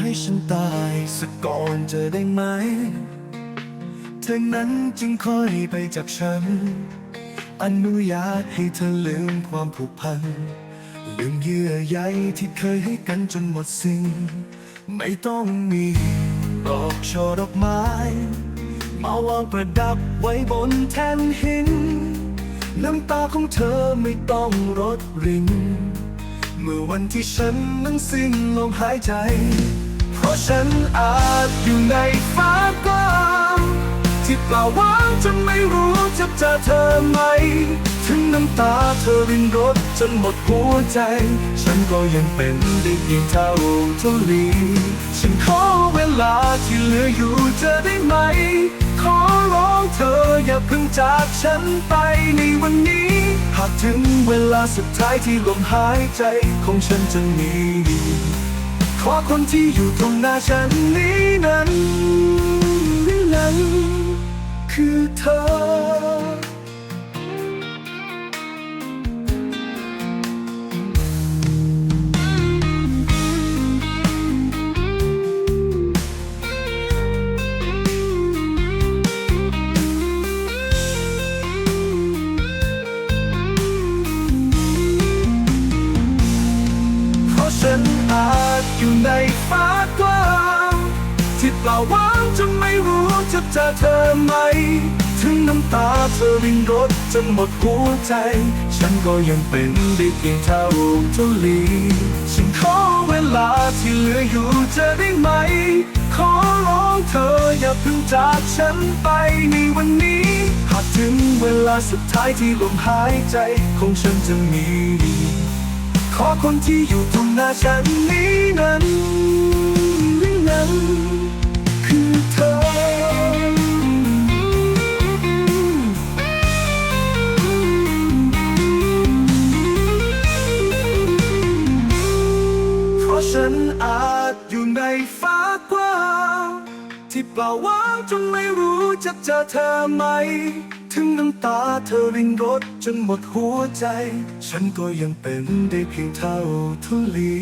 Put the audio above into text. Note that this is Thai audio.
ให้ฉันตายสักก่อนจะได้ไหมเธอนั้นจึงค่อยไปจากฉัน อนุญาตให้เธอลืมความผูกพัน ลืมเยื่อใยที่เคยให้กันจนหมดสิ้นไม่ต้องมีดอกช่อดอกไม้ มาวางประดับไว้บนแท่นหิน น้ำตาของเธอไม่ต้องรดรินเมื่อวันที่ฉันนั้นสิ้นลมหายใจ เพราะฉันอาจอยู่ในฟ้ากว้างที่เปล่าว่างจนไม่รู้จะเจอเธอไหม ถึงน้ำตาเธอรินรดจนหมดหัวใจ ฉันก็ยังเป็นได้เพียงเท่าทุลีฉันขอเวลาที่เหลืออยู่เจอได้ไหม ขอร้องเธออย่าเพิ่งจากฉันไปในวันนี้ หากถึงเวลาสุดท้ายที่ลมหายใจของฉันจะมี ขอคนที่อยู่ตรงหน้าฉันนี้ ที่เปล่าว่างจนไม่รู้จะเจอเธอไหม ถึงน้ำตาเธอรินรดจนหมดหัวใจ ฉันก็ยังเป็นได้เพียงเท่าทุลีฉันขอเวลาที่เหลืออยู่เจอได้ไหม ขอร้องเธออย่าเพิ่งจากฉันไปในวันนี้ หากถึงเวลาสุดท้ายที่ลมหายใจของฉันจะมี ขอคนที่อยู่ตรงหน้าฉันนี้นั้นนั้น ฉันอาจอยู่ในฟ้ากว้างที่เปล่าว่างจนไม่รู้จะเจอเธอไหม ถึงน้ำตาเธอรินรดจนหมดหัวใจ ฉันก็ยังเป็นได้เพียงเท่าทุลี